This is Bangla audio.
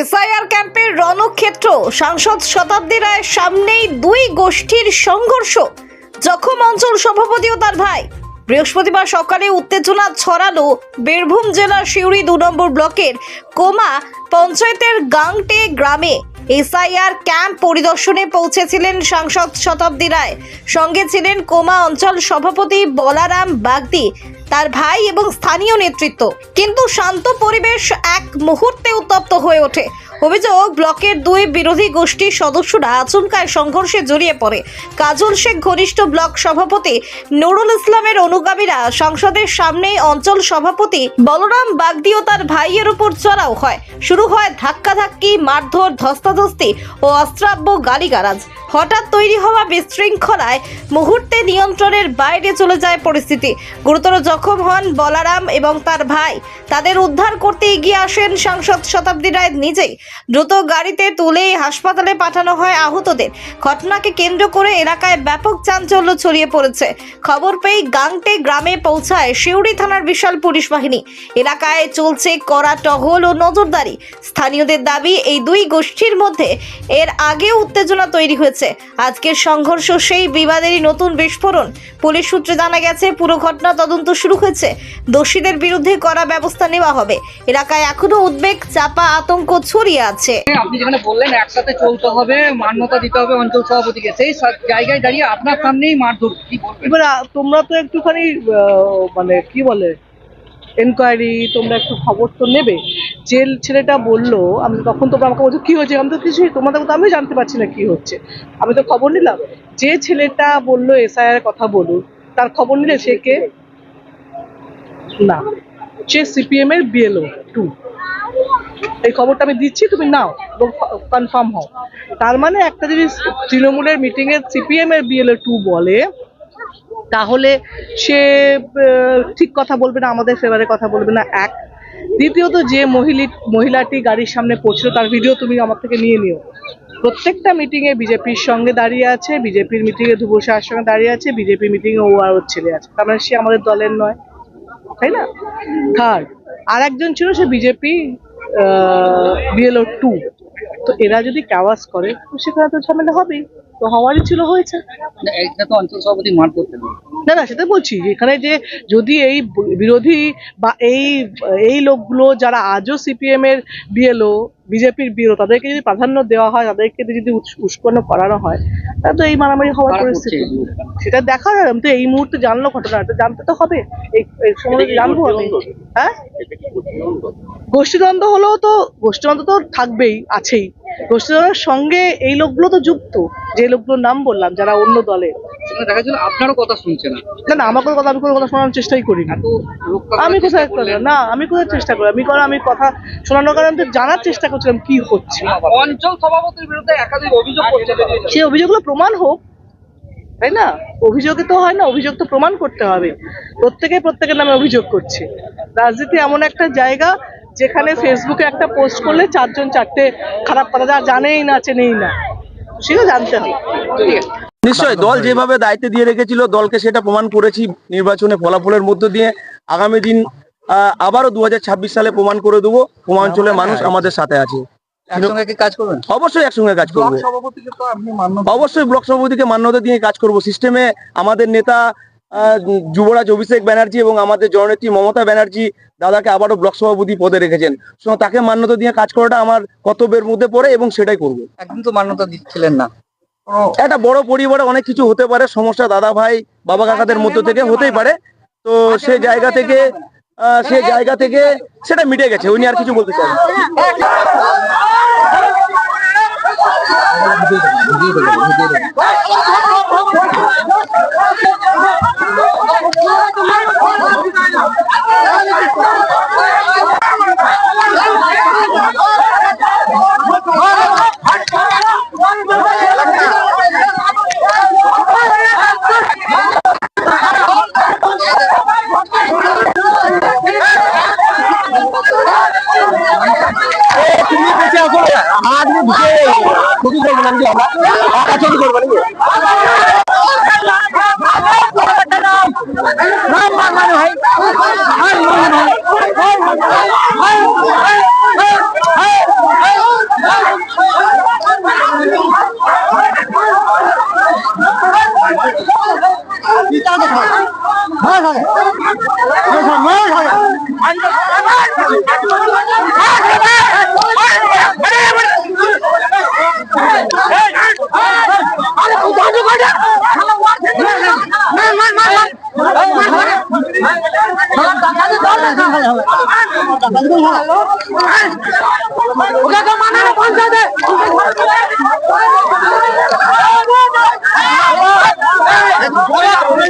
এসআইআর ক্যাম্পের রণক্ষেত্র সাংসদ শতাব্দী রায়ের সামনেই দুই গোষ্ঠীর সংঘর্ষ। জখম অঞ্চল সভাপতি ও তার ভাই। বৃহস্পতিবার সকালে উত্তেজনা ছড়ালো বীরভূম জেলার সিউড়ি দু নম্বর ব্লকের কোমা পঞ্চায়েতের গাংটে গ্রামে। এসআইআর ক্যাম্প পরিদর্শনে পৌঁছেছিলেন সাংসদ শতাব্দী রায়। সঙ্গে ছিলেন কোমা অঞ্চল সভাপতি বলারাম বাগদি। তার ভাই এবং স্থানীয় নেতৃত্ব। কিন্তু শান্ত পরিবেশ এক মুহূর্তে উত্তপ্ত হয়ে ওঠে। অভিযোগ, ব্লকের দুই বিরোধী গোষ্ঠীর সদস্যরা আচমকায় সংঘর্ষে জড়িয়ে পড়ে। কাজল শেখ ঘনিষ্ঠ ব্লক সভাপতি, নুরুল ইসলামের অনুগামীরা সংসদের সামনে অঞ্চল সভাপতি বলরাম বাগদি ও তার ভাইয়ের উপর চড়াও হয়। শুরু হয় ধাক্কাধাক্কি, মারধর, ধস্তাধস্তি ও অস্ত্রাব্য গালিগালাজ। হঠাৎ তৈরি হওয়া বিশৃঙ্খলায় মুহূর্তে নিয়ন্ত্রণের বাইরে চলে যায় পরিস্থিতি। গুরুতর জখম হন বলারাম এবং তার ভাই। তাদের উদ্ধার করতে এগিয়ে আসেন সাংসদ শতাব্দী রায় নিজেই। দ্রুত গাড়িতে তুলে হাসপাতালে পাঠানো হয় আহতদের। ঘটনাকে কেন্দ্র করে এলাকায় ব্যাপক চাঞ্চল্য ছড়িয়ে পড়েছে। খবর পেয়ে গাংটে গ্রামে পৌঁছায় শিউড়ি থানার বিশাল পুলিশ বাহিনী। এলাকায় চলছে কড়া টহল ও নজরদারি। স্থানীয়দের দাবি, এই দুই গোষ্ঠীর মধ্যে এর আগেও উত্তেজনা তৈরি হয়েছে। আজকের সংঘর্ষ, সেই বিবাদেরই নতুন বিস্ফোরণ। পুলিশ সূত্রে জানা গেছে, পুরো ঘটনা তদন্ত শুরু হয়েছে। দোষীদের বিরুদ্ধে কড়া ব্যবস্থা নেওয়া হবে। এলাকায় এখনও উদ্বেগ চাপা আতঙ্ক ছড়িয়ে আছে। আপনি যেখানে বললেন একসাথে চলতে হবে মান্যতা দিতে হবে অঞ্চল সভাপতিকে। সেই জায়গায় দাঁড়িয়ে আপনার সামনেই মারধর কি বলবেন? এবার তোমরা তো একটুখানি মানে কি বলে এনকোয়ারি তোমরা একটু খবর তো নেবে। যে ছেলেটা বলল আমি তখন তোমরা আমাকে বলছো কি হয়েছে? আমি তো কিছুই তোমাদের মতো আমি জানতে পারছি না কি হচ্ছে। আমি তো খবর নিলাম। যে ছেলেটা বলল এসআইআর কথা বলুন তার খবর নিলে সে কে? না সে সিপিএম এর বিএলও টু এই খবরটা আমি দিচ্ছি, তুমি নাও, এবং কনফার্ম হও। তার মানে একটা যদি তৃণমূলের মিটিং এ সিপিএম এর বিএলও টু বলে, তাহলে সে ঠিক কথা বলবে না, আমাদের ফেভারে কথা বলবে না, এক। দ্বিতীয়ত, যে মহিলি, মহিলাটি গাড়ির সামনে পৌঁছলো, তার ভিডিও তুমি আমার থেকে নিয়ে নিও। প্রত্যেকটা মিটিং এ বিজেপির সঙ্গে দাঁড়িয়ে আছে বিজেপির মিটিং এ ধুবুর শাহের সঙ্গে দাঁড়িয়ে আছে বিজেপি মিটিং এ ও আর ওর ছেলে আছে। তার মানে সে আমাদের দলের নয়। তাই না? থার্ড আর একজন ছিল সে বিজেপি বিএলও টু তো এরা যদি ক্যাওয়াস করে তো সেখানে তো ঝামেলা হবেই। তো হওয়ারই ছিল হয়েছে। এটা তো অঞ্চল সভাপতি মার করতে না না সেটা বলছি এখানে যে যদি এই বিরোধী বা এই এই লোকগুলো যারা আজও সিপিএম এর বিএলও বিজেপির বিএলও তাদেরকে যদি প্রাধান্য দেওয়া হয় তাদেরকে যদি উৎস- উস্কানো করানো হয় তো এই মারামারি হওয়ার পরিস্থিতি। সেটা দেখা যাবে আমি তো এই মুহূর্তে জানলো ঘটনা ঘটনাটা জানতে তো হবে। এই এই সময় জানব আমি। হ্যাঁ? গোষ্ঠীদ্বন্দ্ব হলেও তো গোষ্ঠীদ্বন্দ্ব তো থাকবেই আছেই। গোষ্ঠীদ্বন্দ্বের সঙ্গে এই লোকগুলো তো যুক্ত যে লোকগুলোর নাম বললাম যারা অন্য দলে। সেখানে দেখা যাচ্ছে আপনারও কথা শুনছে না। না না আমার কথা আমি কোনো কথা শোনানোর চেষ্টাই করি না। আমি কোথায় না আমি কোথায় চেষ্টা করি? আমি কারণ আমি কথা শোনানোর কারণে জানার চেষ্টা করছিলাম কি হচ্ছে। অঞ্চল সভাপতির বিরুদ্ধে একাধিক অভিযোগ সেই অভিযোগগুলো প্রমাণ হোক তাই না? অভিযোগে তো হয় না অভিযোগ তো প্রমাণ করতে হবে। প্রত্যেকে প্রত্যেকের নামে অভিযোগ করছে। রাজনীতি এমন একটা জায়গা যেখানে ফেসবুকে একটা পোস্ট করলে চারজন চারটে খারাপ কথা যা জানেই না চেনেই না। সেটা জানতে হবে। ঠিক আছে। নিশ্চয়ই দল যেভাবে দায়িত্ব দিয়ে রেখেছিল দলকে সেটা প্রমাণ করেছি নির্বাচনে ফলাফলের মধ্য দিয়ে। আগামী দিন আহ, আবারও দু হাজার ছাব্বিশ সালে প্রমাণ করে দেবো পূর্বাঞ্চলের মানুষ আমাদের সাথে আছে। একসঙ্গে কাজ করবেন? অবশ্যই একসঙ্গে কাজ করব। অবশ্যই ব্লক সভাপতিকে মান্যতা দিয়ে কাজ করব। সিস্টেমে আমাদের নেতা যুবরাজ অভিষেক ব্যানার্জি এবং আমাদের জননেত্রী মমতা ব্যানার্জি দাদাকে আবারও ব্লক সভাপতি পদে রেখেছেন সুতরাং তাকে মান্যতা দিয়ে কাজ করাটা আমার কর্তব্যের মধ্যে পড়ে এবং সেটাই করব একদিন তো মান্যতা দিচ্ছিলেন না একটা বড় পরিবারে অনেক কিছু হতে পারে সমস্যা দাদা ভাই বাবা কাকাদের মধ্য থেকে হতেই পারে তো সেই জায়গা থেকে আহ, সেই জায়গা থেকে সেটা মিটে গেছে উনি আর কিছু বলতে চান I'm আজকে ক্ষতি করব না আমরা ক্ষতি করব নাকি Hãy subscribe cho kênh Ghiền Mì Gõ Để không bỏ lỡ những video hấp dẫn ওকে মানানো পঞ্চায়েতে